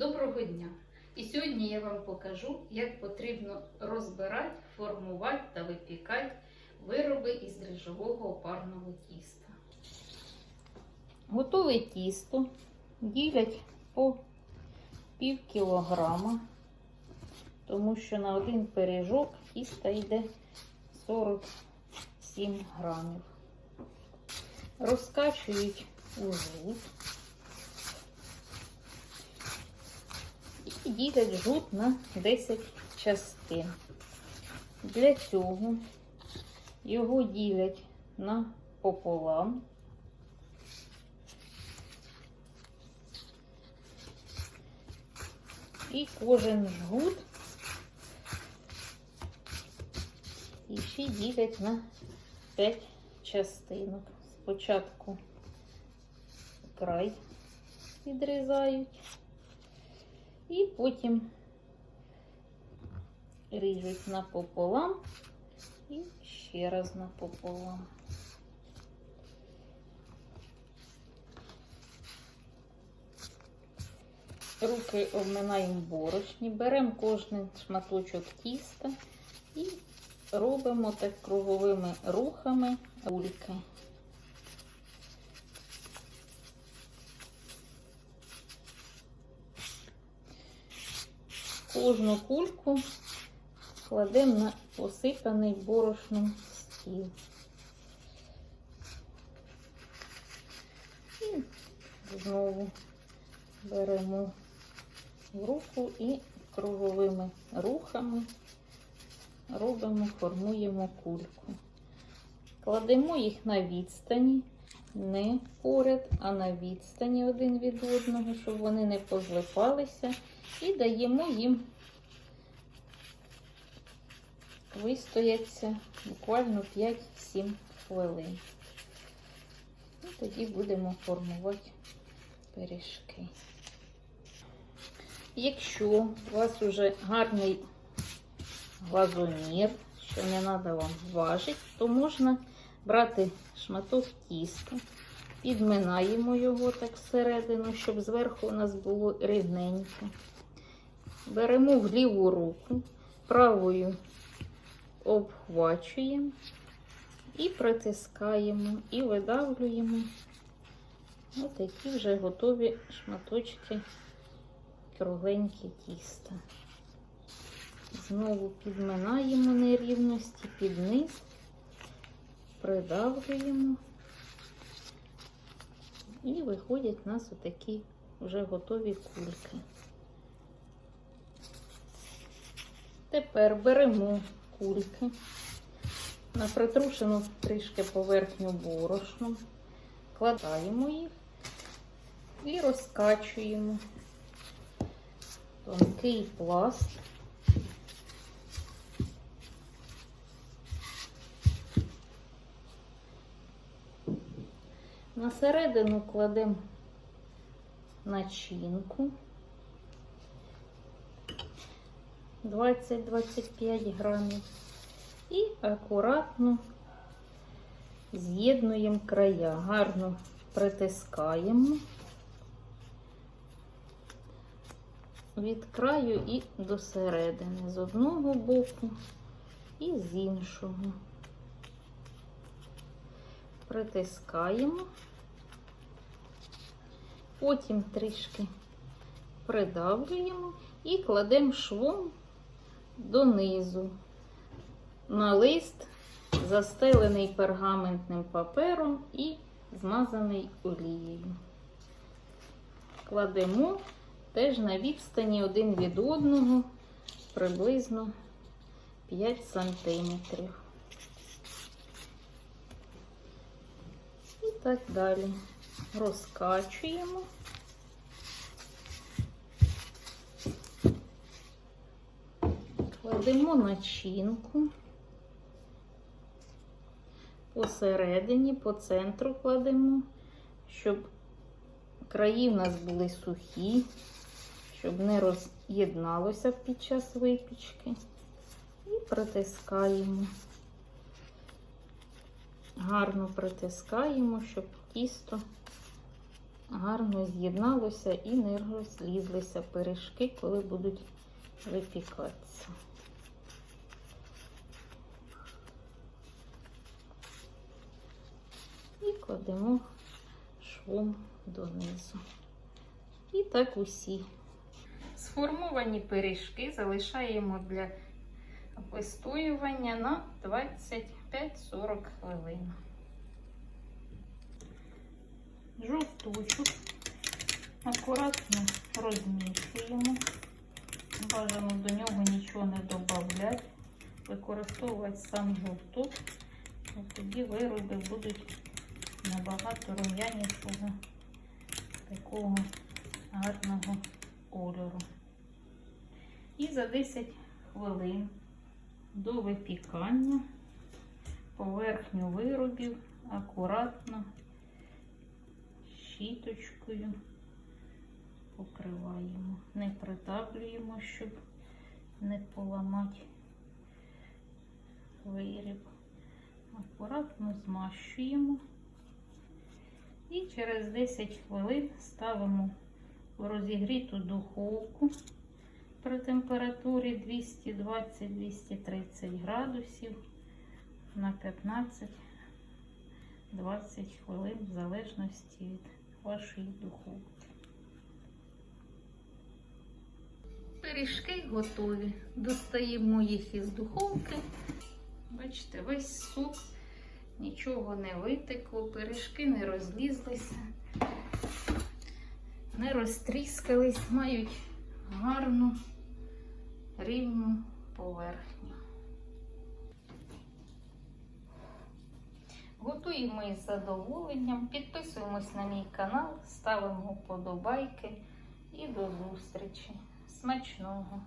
Доброго дня! І сьогодні я вам покажу, як потрібно розбирати, формувати та випікати вироби із дріжджового опарного тіста. Готове тісто ділять по пів кілограма, тому що на один пиріжок тіста йде 47 грамів. Розкачують у жгут. І ділять жут на 10 частин. Для цього його ділять на пополам. І кожен жгут і ще ділять на 5 частинок. Спочатку край відрізають. І потім ріжуть напополам і ще раз напополам. Руки обминаємо борошні, беремо кожний шматочок тіста і робимо так круговими рухами кульки. Кожну кульку кладемо на посипаний борошном стіл. І знову беремо в руку і круговими рухами робимо, формуємо кульку. Кладемо їх на відстані, не поряд, а на відстані один від одного, щоб вони не позлипалися. І даємо їм вистояться буквально 5-7 хвилин. І тоді будемо формувати пиріжки. Якщо у вас вже гарний глазомір, що не треба вам важити, то можна брати шматок тіста, підминаємо його так всередину, щоб зверху у нас було рівненьке. Беремо в ліву руку, правою обхвачуємо і притискаємо, і видавлюємо ось такі вже готові шматочки кругленькі тіста. Знову підминаємо нерівності під низ, придавлюємо, і виходять у нас отакі вже готові кульки. Тепер беремо кульки, на притрушену трішки поверхню борошну, кладаємо їх і розкачуємо тонкий пласт. На середину кладемо начинку. 20-25 грамів. І акуратно з'єднуємо края, гарно притискаємо від краю і до середини, з одного боку і з іншого. Притискаємо, потім трішки придавлюємо і кладемо швом донизу на лист, застелений пергаментним папером і змазаний олією. Кладемо теж на відстані один від одного приблизно 5 сантиметрів. І так далі розкачуємо. Кладемо начинку посередині, по центру кладемо, щоб краї в нас були сухі, щоб не роз'єдналося під час випічки. І притискаємо. Гарно притискаємо, щоб тісто гарно з'єдналося і не розлізлися пиріжки, коли будуть випікатися. І кладемо швом донизу. І так усі. Сформовані пиріжки залишаємо для вистоювання на 25-40 хвилин. Жовточок акуратно розмішуємо. Бажано до нього нічого не додати. Використовувати сам жовток, тоді вироби будуть набагато рум'янішого такого гарного кольору. І за 10 хвилин до випікання поверхню виробів акуратно щіточкою покриваємо. Не притаплюємо, щоб не поламати виріб. Акуратно змащуємо. І через 10 хвилин ставимо в розігріту духовку при температурі 220-230 градусів на 15-20 хвилин в залежності від вашої духовки. Пиріжки готові. Достаємо їх із духовки. Бачите, весь суп, нічого не витекло, пиріжки не розлізлися, не розтріскались, мають гарну рівну поверхню. Готуємо із задоволенням, підписуємось на мій канал, ставимо вподобайки і до зустрічі. Смачного!